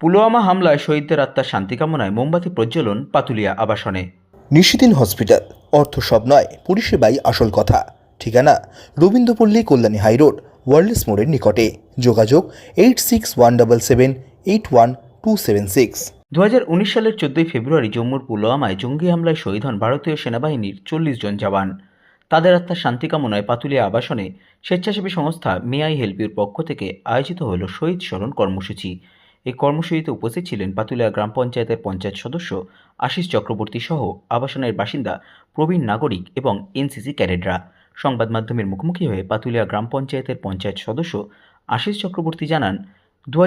পুলওয়ামা হামলায় শহীদদের আত্মার শান্তি কামনায় মোমবাতি প্রজ্বলন পাতুলিয়া আবাসনে। নিশিদিন হসপিটাল অর্থ সব নয় পরিষেবাই আসল কথা। ঠিকানা রবীন্দ্রপল্লী কল্যাণী হাইরোড ওয়ার্ল্ডস মোড়ের নিকটে। যোগাযোগ eight six one double seven eight one two seven six. দু সালের চোদ্দই ফেব্রুয়ারি জম্মুর পুলওয়ামায় জঙ্গি হামলায় শহীদ হন ভারতীয় সেনাবাহিনীর চল্লিশ জন জওয়ান। তাদের আত্মার শান্তি কামনায় পাতুলিয়া আবাসনে স্বেচ্ছাসেবী সংস্থা মেআই হেল্পির পক্ষ থেকে আয়োজিত হল শহীদ স্মরণ কর্মসূচি। এই কর্মসূচিতে উপস্থিত ছিলেন পাতুলিয়া গ্রাম পঞ্চায়েতের পঞ্চায়েত সদস্য আশিস চক্রবর্তী সহ আবাসনের বাসিন্দা প্রবীণ নাগরিক এবং এনসিসি ক্যাডেটরা। সংবাদ মাধ্যমের মুখোমুখি হয়ে পাতুলিয়া গ্রাম পঞ্চায়েতের পঞ্চায়েত সদস্য আশিস চক্রবর্তী জানান দু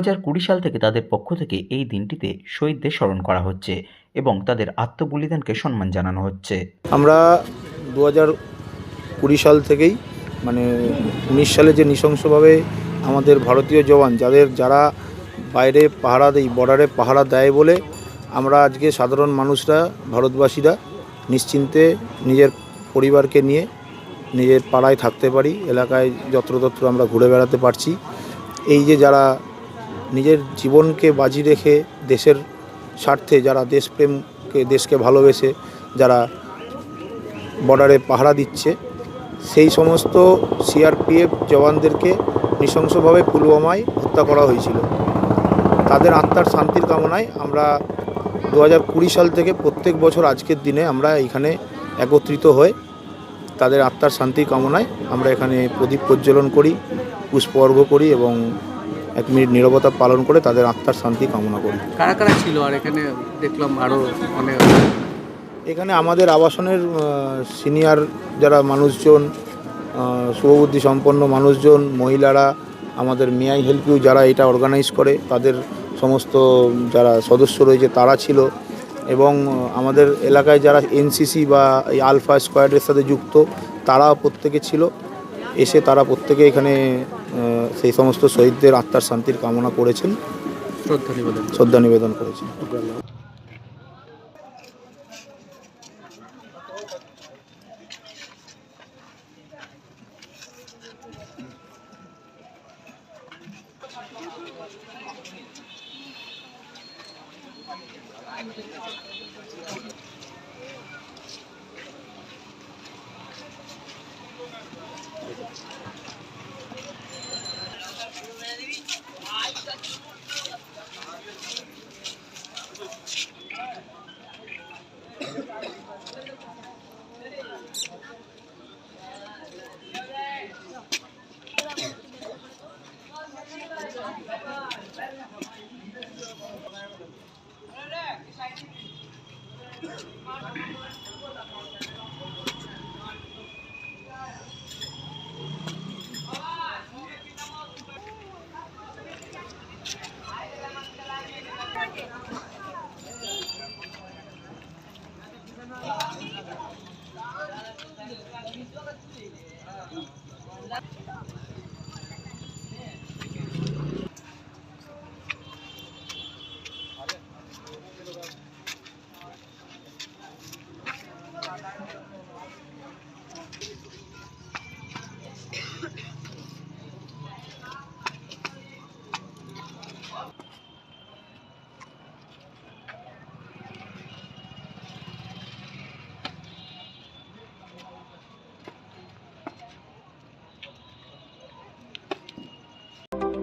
সাল থেকে তাদের পক্ষ থেকে এই দিনটিতে শহীদদের স্মরণ করা হচ্ছে এবং তাদের আত্মবলিদানকে সম্মান জানানো হচ্ছে। আমরা দু কুড়ি সাল থেকেই মানে উনিশ সালে যে নৃশংসভাবে আমাদের ভারতীয় জওয়ান, যাদের, যারা বাইরে পাহারা দেয় বর্ডারে পাহারা দেয় বলে আমরা আজকে সাধারণ মানুষরা, ভারতবাসীরা নিশ্চিন্তে নিজের পরিবারকে নিয়ে নিজের পাড়ায় থাকতে পারি, এলাকায় যত্রতত্র আমরা ঘুরে বেড়াতে পারছি। এই যে যারা নিজের জীবনকে বাজি রেখে দেশের স্বার্থে যারা দেশপ্রেমকে, দেশকে ভালোবেসে যারা বর্ডারে পাহারা দিচ্ছে, সেই সমস্ত সিআরপিএফ জওয়ানদেরকে নৃশংসভাবে পুলওয়ামায় হত্যা করা হয়েছিল। তাদের আত্মার শান্তির কামনায় আমরা দু হাজার কুড়ি সাল থেকে প্রত্যেক বছর আজকের দিনে আমরা এখানে একত্রিত হয়ে তাদের আত্মার শান্তির কামনায় আমরা এখানে প্রদীপ প্রজ্বলন করি পুষ্প অর্ঘ করি এবং এক মিনিট নীরবতা পালন করে তাদের আত্মার শান্তি কামনা করি। কারা কারা ছিল? আর এখানে দেখলাম আরও অনেক এখানে আমাদের আবাসনের সিনিয়র যারা মানুষজন শুভবুদ্ধি সম্পন্ন মানুষজন মহিলারা আমাদের মেয়াই হেল্প ইউ যারা এটা অর্গানাইজ করে তাদের সমস্ত যারা সদস্য রয়েছে তারা ছিল এবং আমাদের এলাকায় যারা এনসিসি বা এই আলফা স্কোয়াডের সাথে যুক্ত তারা প্রত্যেকে ছিল। এসে তারা প্রত্যেকে এখানে সেই সমস্ত শহীদদের আত্মার শান্তির কামনা করেছেন। শ্রদ্ধা নিবেদন। শ্রদ্ধা নিবেদন করেছেন